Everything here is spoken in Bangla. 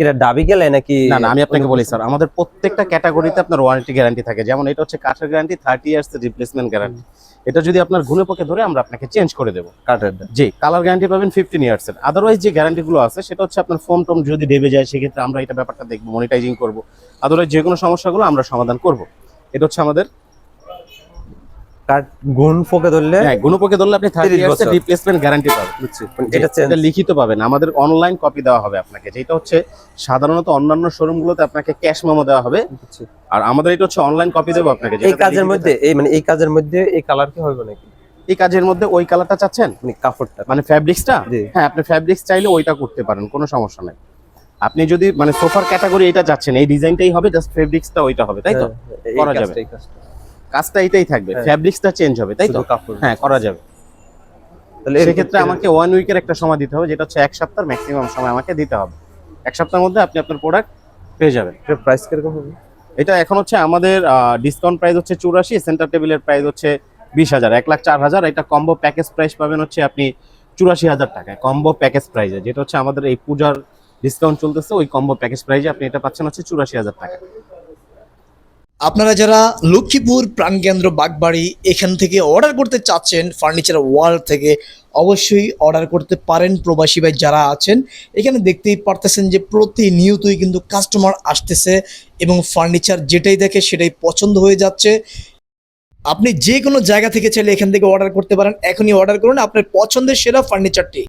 এটা ডাবি গেলে নাকি না না আমি আপনাকে বলি স্যার আমাদের প্রত্যেকটা ক্যাটাগরিতে আপনার ওয়ারেন্টি গ্যারান্টি থাকে। যেমন এটা হচ্ছে কাঠের guarantee thirty years replacement guarantee এটা যদি আপনার ঘুনে পকে ধরে আমরা আপনাকে চেঞ্জ করে দেবো। কাঠের জি কালার গ্যারান্টি পাবেন ফিফটিন ইয়ার্স এর। আদারওয়াইজ যে গ্যারান্টিগুলো আছে সেটা হচ্ছে আপনার ফোম টোম যদি ডেবে যায় সেক্ষেত্রে আমরা এটা ব্যাপারটা দেখব মনিটাইজিং করব। আদারওয়াইজ যে কোনো সমস্যাগুলো আমরা সমাধান করব। এটা হচ্ছে আমাদের কাঠ গুণ ফোকে ধরলে হ্যাঁ গুণপকে ধরলে আপনি 30 ইয়ার্স রিপ্লেসমেন্ট গ্যারান্টি পাবেন বুঝছি? এটা এটা লিখিত পাবেন। আমাদের অনলাইন কপি দেওয়া হবে আপনাকে যেটা হচ্ছে সাধারণত অন্যান্য শোরুমগুলোতে আপনাকে ক্যাশ মেমো দেওয়া হবে। আর আমাদের এটা হচ্ছে অনলাইন কপি দেবো আপনাকে এই কাজের মধ্যে এই মানে এই কাজের মধ্যে এই কালার কি হবে নাকি? এই কাজের মধ্যে ওই কালারটা চাচ্ছেন? মানে কাপড়টা। মানে ফ্যাব্রিক্সটা হ্যাঁ আপনি ফ্যাব্রিক্স চাইলে ওইটা করতে পারেন কোনো সমস্যা নাই। আপনি যদি মানে সোফার ক্যাটাগরি এটা চাচ্ছেন এই ডিজাইনটাই হবে জাস্ট ফেব্রিক্সটা ওইটা হবে তাই তো? হ্যাঁ, করা যাবে। কাজটা। এটাই থাকবে। ফ্যাব্রিক্সটা চেঞ্জ হবে তাই তো? হ্যাঁ করা যাবে। তাহলে সেক্ষেত্রে আমাকে ওয়ান উইকের একটা সময় দিতে হবে যেটা হচ্ছে এক সপ্তাহ ম্যাক্সিমাম সময় আমাকে দিতে হবে। এক সপ্তাহের মধ্যে আপনি আপনার প্রোডাক্ট পেয়ে যাবেন। প্রাইস কীরকম হবে? এটা এখন হচ্ছে আমাদের ডিসকাউন্ট প্রাইস হচ্ছে চুরাশি সেন্টার টেবিলের প্রাইস হচ্ছে বিশ হাজার এক লাখ চার হাজার। এটা কম্বো প্যাকেজ প্রাইস পাবেন হচ্ছে আপনি চুরাশি হাজার টাকায় কম্বো প্যাকেজ প্রাইসে যেটা হচ্ছে আমাদের এই পূজার ডিসকাউন্ট চলতেছে ওই কম্বো প্যাকেজ প্রাইসে আপনি এটা পাচ্ছেন হচ্ছে চুরাশি হাজার টাকা আপনারা যারা লক্ষ্মীপুর প্রাণকেন্দ্র বাগবাড়ি এখান থেকে অর্ডার করতে চাচ্ছেন ফার্নিচার ওয়াল থেকে অবশ্যই অর্ডার করতে পারেন প্রবাসী ভাই যারা আছেন। এখানে দেখতেই পারতেছেন যে প্রতিনিয়তই কিন্তু কাস্টমার আসতেছে এবং ফার্নিচার যেটাই দেখে সেটাই পছন্দ হয়ে যাচ্ছে। আপনি যে কোনো জায়গা থেকে চাইলে এখান থেকে অর্ডার করতে পারেন। এখনই অর্ডার করুন, আপনার পছন্দের সেরা ফার্নিচারটি